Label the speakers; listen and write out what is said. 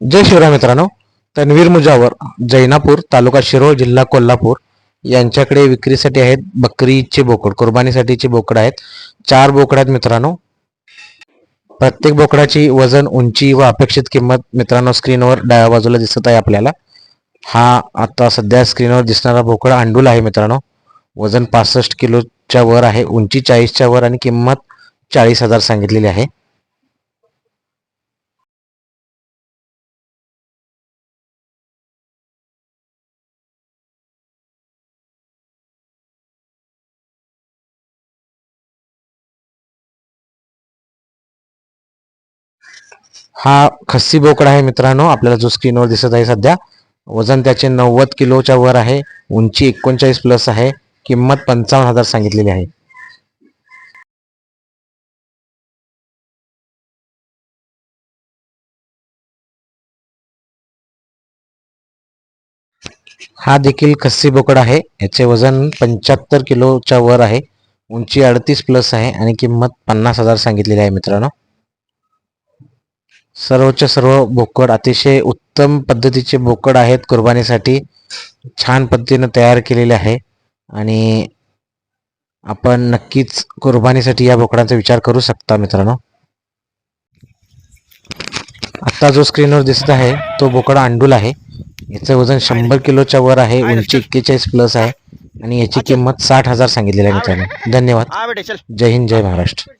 Speaker 1: जय शिवराय मित्रांनो. तन्वीर मुजावर जैनापूर तालुका शिरोळ जिल्हा कोल्हापूर यांच्याकडे विक्रीसाठी आहेत बकरीचे बोकड कुर्बानीसाठीचे बोकड आहेत. चार बोकड आहेत मित्रांनो. प्रत्येक बोकडाची वजन उंची व अपेक्षित किंमत मित्रांनो स्क्रीनवर डाव्या बाजूला दिसत आहे आपल्याला. हा आता सध्या स्क्रीनवर दिसणारा बोकड अंडूल आहे मित्रांनो. वजन पासष्ट किलोच्या वर आहे उंची चाळीसच्या वर आणि किंमत चाळीस हजार सांगितलेली आहे. हा खस्सी बोकड आहे मित्रांनो. आपल्याला जो स्क्रीनवर दिसत आहे सध्या वजन त्याचे नव्वद किलोच्या वर आहे. उंची एकोणचाळीस प्लस आहे. किंमत पंचावन्न हजार सांगितलेली आहे. हा देखील खस्सी बोकड आहे. याचे वजन पंच्याहत्तर किलोच्या वर आहे. उंची अडतीस प्लस आहे आणि किंमत पन्नास हजार सांगितलेली आहे मित्रांनो. सर्वच्या सर्व बोकड अतिशय उत्तम पद्धतीचे बोकड आहेत कुर्बानीसाठी छान पद्धतीनं तयार केलेले आहे आणि आपण नक्कीच कुर्बानीसाठी या बोकडांचा विचार करू शकता मित्रांनो आता जो स्क्रीनवर दिसत आहे तो बोकड अंडूल आहे याचं वजन शंभर किलोच्या वर आहे उंची एक्केचाळीस प्लस आहे आणि याची किंमत साठ हजार सांगितलेली आहे मित्रांनो धन्यवाद
Speaker 2: हा
Speaker 1: जय हिंद जय महाराष्ट्र